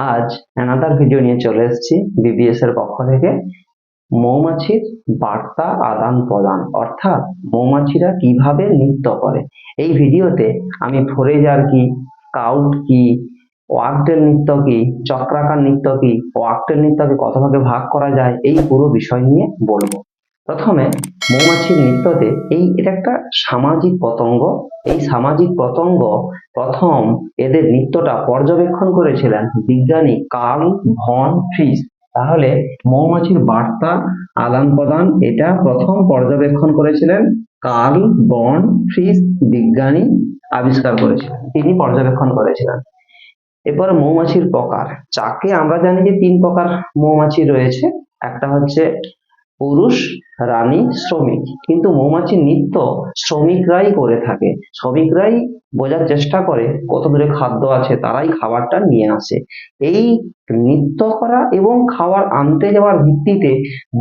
আজ another video নিয়ে চলে এসেছি বিবিএস এর পক্ষ থেকে। মৌমাছির বার্তা আদান প্রদান, অর্থাৎ মৌমাছিরা কীভাবে নৃত্য করে। এই ভিডিওতে আমি ফোরেজার কি স্কাউট কি, ওয়াকটেল নৃত্য কি, চক্রাকার নৃত্য কি, ওয়াকটেল নৃত্যকে কত ভাগে ভাগ করা যায়, এই পুরো বিষয় নিয়ে বলব। প্রথমে মৌমাছির নৃত্যতে এই এটা একটা সামাজিক পতঙ্গ। এই সামাজিক পতঙ্গ প্রথম এদের নৃত্যটা পর্যবেক্ষণ করেছিলেন বিজ্ঞানী কার্ল ভন ফ্রিস তাহলে মৌমাছির বার্তা আদান প্রদান এটা প্রথম পর্যবেক্ষণ করেছিলেন কার্ল বন ফ্রিস বিজ্ঞানী আবিষ্কার করেছিলেন। তিনি পর্যবেক্ষণ করেছিলেন। এরপরে মৌমাছির প্রকার। চাকে আমরা জানি যে তিন প্রকার মৌমাছি রয়েছে। একটা হচ্ছে পুরুষ, রানী, শ্রমিক। কিন্তু মৌমাছির নৃত্য শ্রমিকরাই করে থাকে। শ্রমিকরাই বোঝার চেষ্টা করে কত দূরে খাদ্য আছে, তারাই খাবারটা নিয়ে আসে। এই নৃত্য করা এবং খাবার আনতে যাওয়ার ভিত্তিতে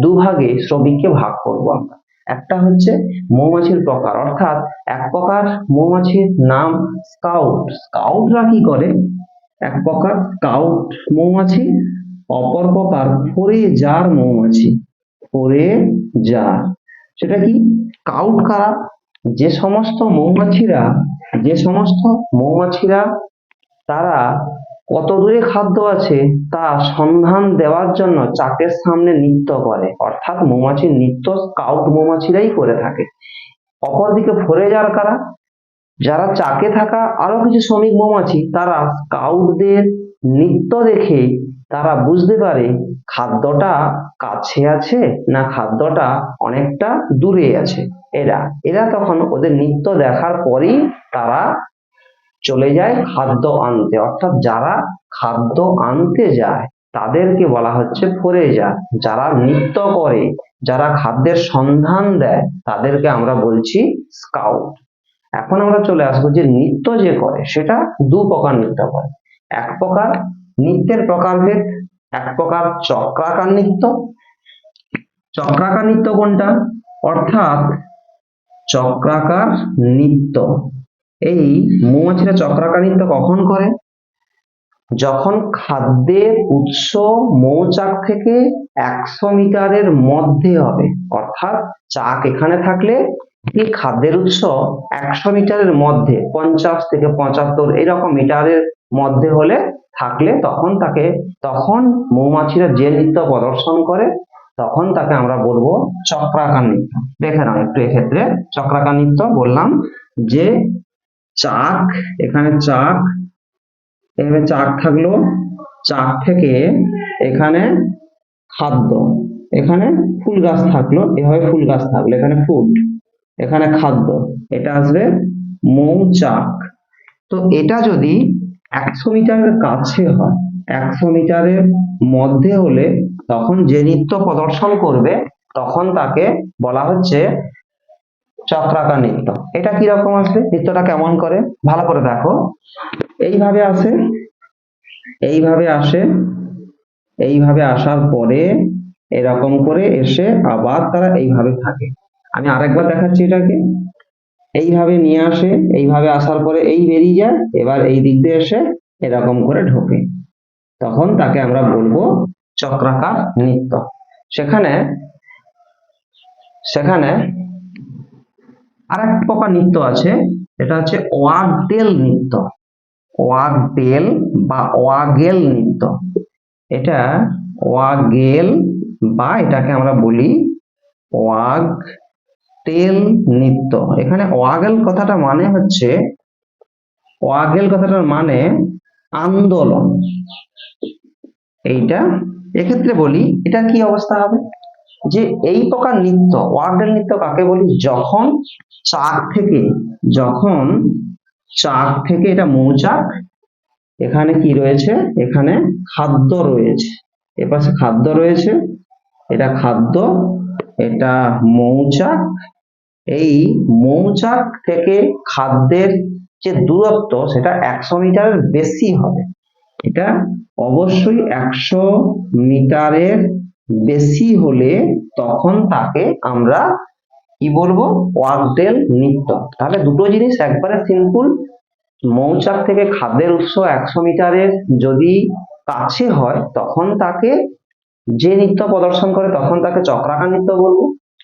দুভাগে শ্রমিককে ভাগ করব আমরা। একটা হচ্ছে মৌমাছির প্রকার। অর্থাৎ এক প্রকার মৌমাছির নাম স্কাউট। স্কাউটরা কি করে? এক প্রকার স্কাউট মৌমাছি, অপর প্রকার ফোরে জার মৌমাছি। ফোরে জার সেটা কি? কাউট কারা? যে সমস্ত মৌমাছিরা, যে সমস্ত মৌমাছিরা, তারা কত দূরে খাদ্য আছে, তা সন্ধান দেওয়ার জন্য চাকের সামনে নৃত্য করে। অর্থাৎ মৌমাছির নৃত্য স্কাউট মৌমাছিরাই করে থাকে। অপরদিকে ফোরেজার কারা? যারা চাকে থাকা আরও কিছু শ্রমিক মৌমাছি, তারা স্কাউটদের নৃত্য দেখে তারা বুঝতে পারে খাদ্যটা কাছে আছে না খাদ্যটা অনেকটা দূরে আছে? এরা এরা তখন ওদের নৃত্য দেখার পরেই তারা চলে যায় খাদ্য আনতে। অর্থাৎ যারা খাদ্য আনতে যায়, তাদেরকে বলা হচ্ছে ফোরেজার যারা নৃত্য করে, যারা খাদ্যের সন্ধান দেয়, তাদেরকে আমরা বলছি স্কাউট। এখন আমরা চলে আসব যে নৃত্য যে করে, সেটা দু প্রকার নৃত্য করে। এক প্রকার নৃত্যের প্রকারভেদ, এক প্রকার চক্রাকার নৃত্য চক্রাকার নৃত্য কোনটা? অর্থাৎ চক্রাকার নৃত্য। এই মৌমাছিরা চক্রাকার নৃত্য কখন করে? যখন খাদ্যের উৎস মৌচাক থেকে একশো মিটারের মধ্যে হবে। অর্থাৎ চাক এখানে থাকলে এই খাদ্যের উৎস একশো মিটারের মধ্যে, পঞ্চাশ থেকে পঁচাত্তর এরকম মিটারের মধ্যে হলে থাকলে তখন তাকে, তখন মৌমাছিরা যে নৃত্য প্রদর্শন করে তখন তাকে আমরা বলব চক্রাকার নৃত্য দেখে নাও একটু এক্ষেত্রে। চক্রাকার নৃত্য বললাম যে চাক, এখানে চাক এখানে চাক থাকল, চাক থেকে এখানে খাদ্য, এখানে ফুল গাছ থাকল, এভাবে ফুল গাছ থাকল, এখানে ফুড, এখানে খাদ্য, এটা আসবে মৌচাক। তো এটা যদি একশো মিটারের কাছে হয় একশো মিটারের মধ্যে হলে তখন যে নৃত্য প্রদর্শন করবে, তখন তাকে বলা হচ্ছে চক্রাকার নৃত্য। এটা কীরকম আসবে নৃত্যটা কেমন করে? ভালো করে দেখো। এইভাবে আসে এইভাবে আসে, এইভাবে আসার পরে এরকম করে এসে আবার তারা এইভাবে থাকে। আমি আরেকবার দেখাচ্ছি এটাকে। এইভাবে নিয়ে আসে, এইভাবে আসার পরে এই বেরিয়ে যায়, এবার এই দিক দিয়ে এসে এরকম করে ঢোকে। তখন তাকে আমরা বলব চক্রাকার নৃত্য। সেখানে সেখানে আরেক প্রকার নৃত্য আছে, এটা হচ্ছে ওয়াগটেল নৃত্য। ওয়াগটেল বা ওয়াগেল নৃত্য। এটা ওয়াগেল বা এটাকে আমরা বলি ওয়াগ টেল নৃত্য। এখানে ওয়াগেল কথাটা মানে হচ্ছে, ওয়াগেল কথাটার মানে আন্দোলন। এইটা এক্ষেত্রে বলি, এটা কি অবস্থা হবে? যে এই প্রকার নৃত্য ওয়াগেল নৃত্য কাকে বলি? যখন চাক থেকে, যখন চাক থেকে এটা মৌচাক, এখানে কি রয়েছে? এখানে খাদ্য রয়েছে। এপাশে খাদ্য রয়েছে, এটা খাদ্য, এটা মৌচাক। এই মৌচাক থেকে খাদ্যের যে দূরত্ব সেটা একশো মিটারের বেশি হবে। এটা অবশ্যই একশো মিটারের বেশি হলে তখন তাকে আমরা কি বলব? ওয়াকডেল নৃত্য। তাহলে দুটো জিনিস একবারে সিম্পল মৌচাক থেকে খাদ্যের উৎস একশো মিটারের যদি কাছে হয়, তখন তাকে যে নৃত্য প্রদর্শন করে, তখন তাকে চক্রাকার নৃত্য বলব।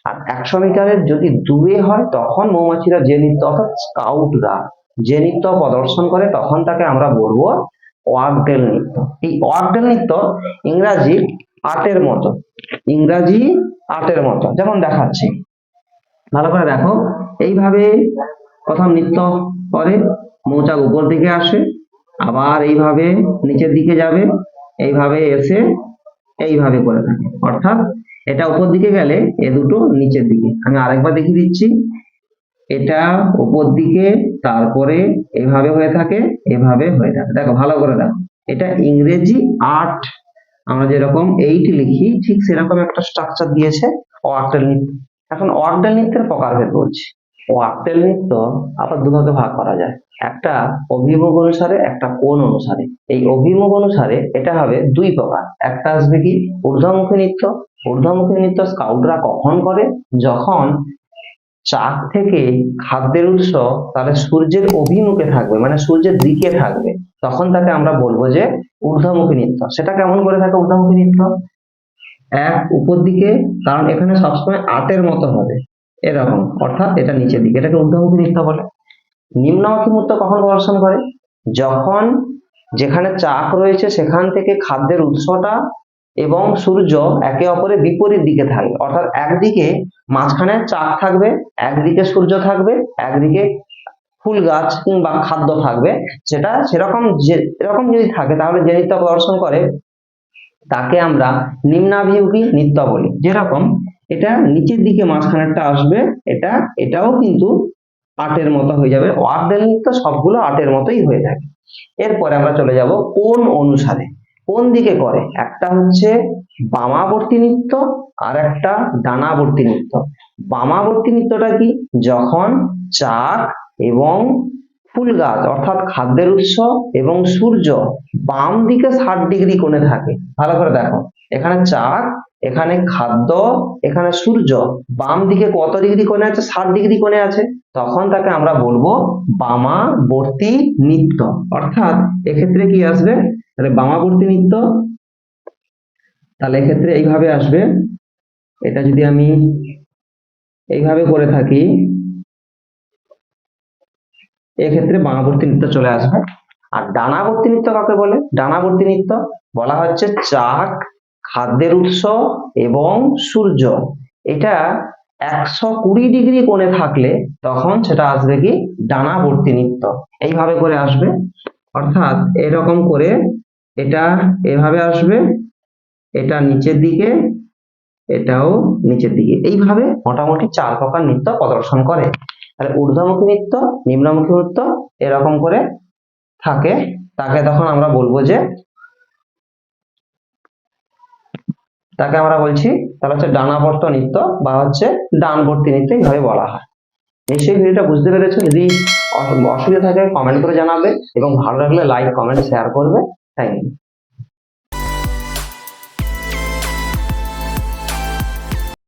আর একশো মিটারের যদি দূরে হয়, তখন মৌমাছিরা যে নৃত্য, অর্থাৎ স্কাউটরা যে নৃত্য প্রদর্শন করে তখন তাকে আমরা বলব ওয়াকডেল নৃত্য। এই ওয়াকডেল নৃত্য ইংরাজি আটের মতো। ইংরাজি আটের মতো। যেমন দেখাচ্ছি। ভালো করে দেখো। এইভাবে প্রথম নৃত্য করে, মৌচাক উপর দিকে আসে, আবার এইভাবে নিচের দিকে যাবে, এইভাবে এসে এইভাবে করে থাকে। অর্থাৎ এটা উপর দিকে গেলে এ দুটো নিচের দিকে। আমি আরেকবার দেখিয়ে দিচ্ছি। এটা উপর দিকে, তারপরে এভাবে হয়ে থাকে, এভাবে হয়ে থাকে। দেখো, ভালো করে দেখো। এটা ইংরেজি আট আমরা যেরকম এইট লিখি, ঠিক সেরকম একটা স্ট্রাকচার দিয়েছে ওয়াক্টেল নৃত্য। এখন ওয়াক্টেল নৃত্যের প্রকারভেদ বলছি। ওয়াক্টেল নৃত্য আবার দুভাগে ভাগ করা যায়। একটা অভিমুখ অনুসারে, একটা কোণ অনুসারে। এই অভিমুখ অনুসারে এটা হবে দুই প্রকার। একটা আসবে কি? ঊর্ধ্বমুখী নৃত্য। ঊর্ধ্বমুখী নৃত্য স্কাউটরা কখন করে? যখন চাক থেকে খাদ্যের উৎস তাহলে সূর্যের অভিমুখে থাকবে মানে সূর্যের দিকে থাকবে। তখন তাকে আমরা বলব যে ঊর্ধ্বমুখী নৃত্য। সেটা কেমন করে থাকে ঊর্ধ্বমুখী নৃত্য? এক, উপর দিকে, কারণ এখানে সবসময় আটের মতো হবে। এরকম, অর্থাৎ এটা নিচের দিকে। এটাকে ঊর্ধ্বমুখী নৃত্য বলে। নিম্নমুখী নৃত্য কখন প্রদর্শন করে? যখন যেখানে চাক রয়েছে, সেখান থেকে খাদ্যের উৎসটা এবং সূর্য একে অপরের বিপরীত দিকে থাকবে অর্থাৎ একদিকে মাঝখানে চাক থাকবে, একদিকে সূর্য থাকবে, একদিকে ফুল গাছ কিংবা খাদ্য থাকবে। সেটা সেরকম যে, এরকম যদি থাকে তাহলে যে নৃত্য প্রদর্শন করে, তাকে আমরা নিম্নাভিমুখী নৃত্য বলি। যেরকম এটা নিচের দিকে মাঝখানেরটা আসবে, এটা, এটাও কিন্তু আটের মতো হয়ে যাবে। ওয়ার্ডেল নৃত্য সবগুলো আটের মতোই হয়ে থাকে। এরপরে আমরা চলে যাব কোন অনুসারে। কোন দিকে করে? একটা হচ্ছে বামাবর্তী নৃত্য আর একটা ডানাবর্তী নৃত্য। বামাবর্তী নৃত্যটা কি? যখন চাক এবং ফুল গাছ অর্থাৎ খাদ্যের উৎস এবং সূর্য বাম দিকে ষাট ডিগ্রি কোণে থাকে। ভালো করে দেখো। এখানে চাক, এখানে খাদ্য, এখানে সূর্য। বাম দিকে কত ডিগ্রি কোণে আছে? ষাট ডিগ্রি কোণে আছে। তখন তাকে আমরা বলব বামাবর্তী নৃত্য। অর্থাৎ এক্ষেত্রে কি আসবে? তাহলে বামাবর্তী নৃত্য। তাহলে এক্ষেত্রে এইভাবে আসবে। এটা যদি আমি এইভাবে করে থাকি, এক্ষেত্রে বামাবর্তী নৃত্য চলে আসবে। আর ডানাবর্তী নৃত্য কাকে বলে? ডানাবর্তী নৃত্য বলা হচ্ছে চাক, খাদ্যের উৎস এবং সূর্য। এটা একশো কুড়ি ডিগ্রি কোণে থাকলে তখন সেটা আসবে কি? ডানাবর্তী নৃত্য। এইভাবে করে আসবে। অর্থাৎ এরকম করে এটা এভাবে আসবে, এটা নিচের দিকে, এটাও নিচের দিকে। এইভাবে মোটামুটি চার প্রকার নৃত্য প্রদর্শন করে। তাহলে ঊর্ধ্বমুখী নৃত্য, নিম্নমুখী নৃত্য এরকম করে থাকে। তাকে তখন আমরা বলব যে, তাকে আমরা বলছি, তাহলে হচ্ছে ডানাবর্ত নৃত্য বা হচ্ছে ডানবর্তী নৃত্য এইভাবে বলা হয়। নিশ্চয়ই ভিডিওটা বুঝতে পেরেছ। যদি অসুবিধা থাকে কমেন্ট করে জানাবে এবং ভালো লাগলে লাইক কমেন্ট শেয়ার করবে। pain